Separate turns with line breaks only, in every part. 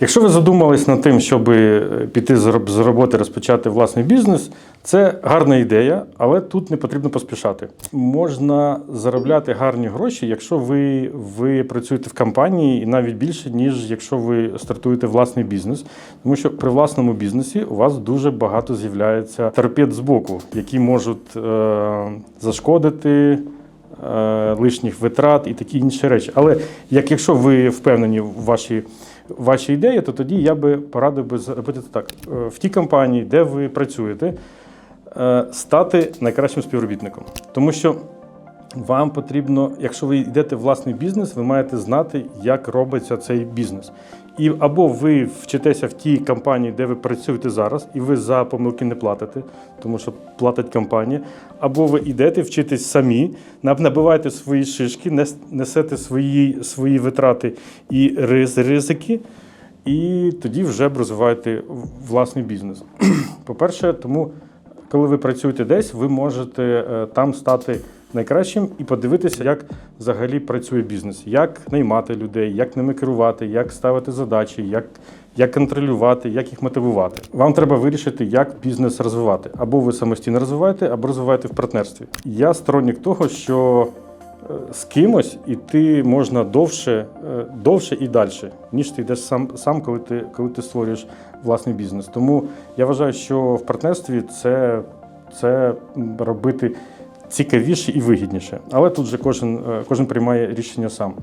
Якщо ви задумались над тим, щоб піти з роботи розпочати власний бізнес, це гарна ідея, але тут не потрібно поспішати. Можна заробляти гарні гроші, якщо ви, ви працюєте в компанії, і навіть більше, ніж якщо ви стартуєте власний бізнес. Тому що при власному бізнесі у вас дуже багато з'являється торпед з боку, які можуть е, зашкодити е, лишніх витрат і такі інші речі. Але як якщо ви впевнені в вашій ваші ідеї, то тоді я би порадив би зробити так: Е, в тій компанії, де ви працюєте, е, стати найкращим співробітником. Тому що вам потрібно, якщо ви йдете в власний бізнес, ви маєте знати, як робиться цей бізнес. І або ви вчитеся в тій компанії, де ви працюєте зараз, і ви за помилки не платите, тому що платить компанія, або ви йдете вчитесь самі, наб- набиваєте свої шишки, несете свої, свої витрати і риз- ризики, і тоді вже б розвиваєте власний бізнес. По-перше, тому коли ви працюєте десь, ви можете е, там стати найкращим і подивитися, як взагалі працює бізнес, як наймати людей, як ними керувати, як ставити задачі, як, як контролювати, як їх мотивувати. Вам треба вирішити, як бізнес розвивати. Або ви самостійно розвиваєте, або розвиваєте в партнерстві. Я сторонник того, що е, з кимось іти можна довше, е, довше і далі, ніж ти йдеш сам, сам коли, ти, коли ти створюєш власний бізнес. Тому я вважаю, що в партнерстві це, це робити цікавіше і вигідніше. Але тут же кожен, е, кожен приймає рішення сам.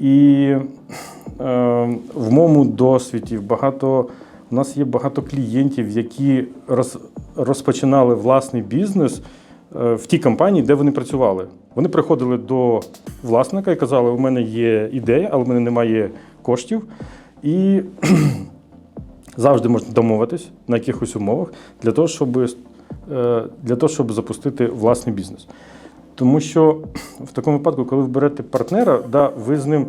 І е, в моєму досвіді багато. У нас є багато клієнтів, які роз, розпочинали власний бізнес е, в тій компанії, де вони працювали. Вони приходили до власника і казали: у мене є ідея, але в мене немає коштів. І завжди можна домовитись на якихось умовах для того, щоб, для того, щоб запустити власний бізнес. Тому що в такому випадку, коли ви берете партнера, да, ви з ним,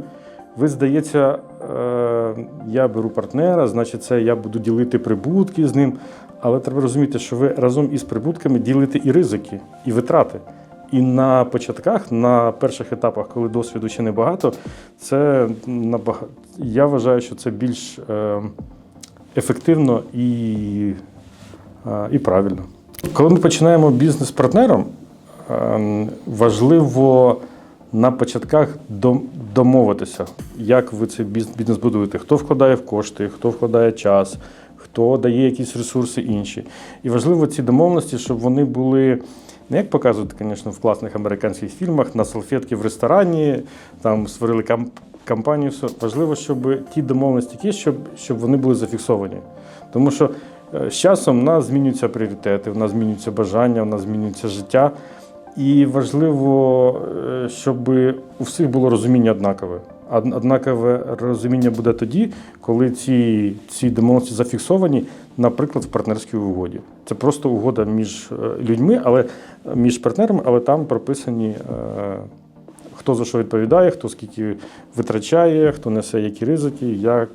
ви здається, е, я беру партнера, значить, це я буду ділити прибутки з ним. Але треба розуміти, що ви разом із прибутками ділите і ризики, і витрати. І на початках, на перших етапах, коли досвіду ще небагато, це набага... я вважаю, що це більш е, ефективно і, е, і правильно. Коли ми починаємо бізнес партнером, Ем, Важливо на початках домовитися, як ви цей біз- бізнес будуєте, хто вкладає в кошти, хто вкладає час, хто дає якісь ресурси інші. І важливо ці домовленості, щоб вони були. Не як показують, звісно, в класних американських фільмах на салфетки в ресторані, там створили кам- кампанію. все. Важливо, щоб ті домовленості які, щоб, щоб вони були зафіксовані. Тому що е, з часом в нас змінюються пріоритети, в нас змінюються бажання, в нас змінюється життя. І важливо, е, щоб у всіх було розуміння однакове. Од- Однакове розуміння буде тоді, коли ці, ці домовленості зафіксовані, наприклад, в партнерській угоді. Це просто угода між е, людьми, але між партнерами, але там прописані, е, хто за що відповідає, хто скільки витрачає, хто несе які ризики, як,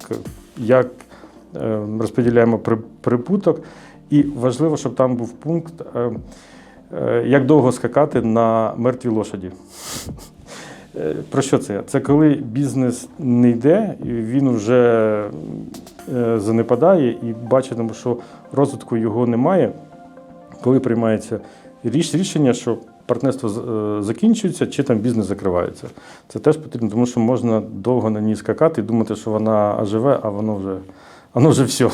як е, розподіляємо прибуток. І важливо, щоб там був пункт. е, Е, Як довго скакати на мертвій лошаді? Е, Про що це? Це коли бізнес не йде, він вже е, занепадає, і бачимо, що розвитку його немає. Коли приймається рішення, що партнерство закінчується, чи там бізнес закривається. Це теж потрібно, тому що можна довго на ній скакати і думати, що вона живе, а воно вже, воно же все.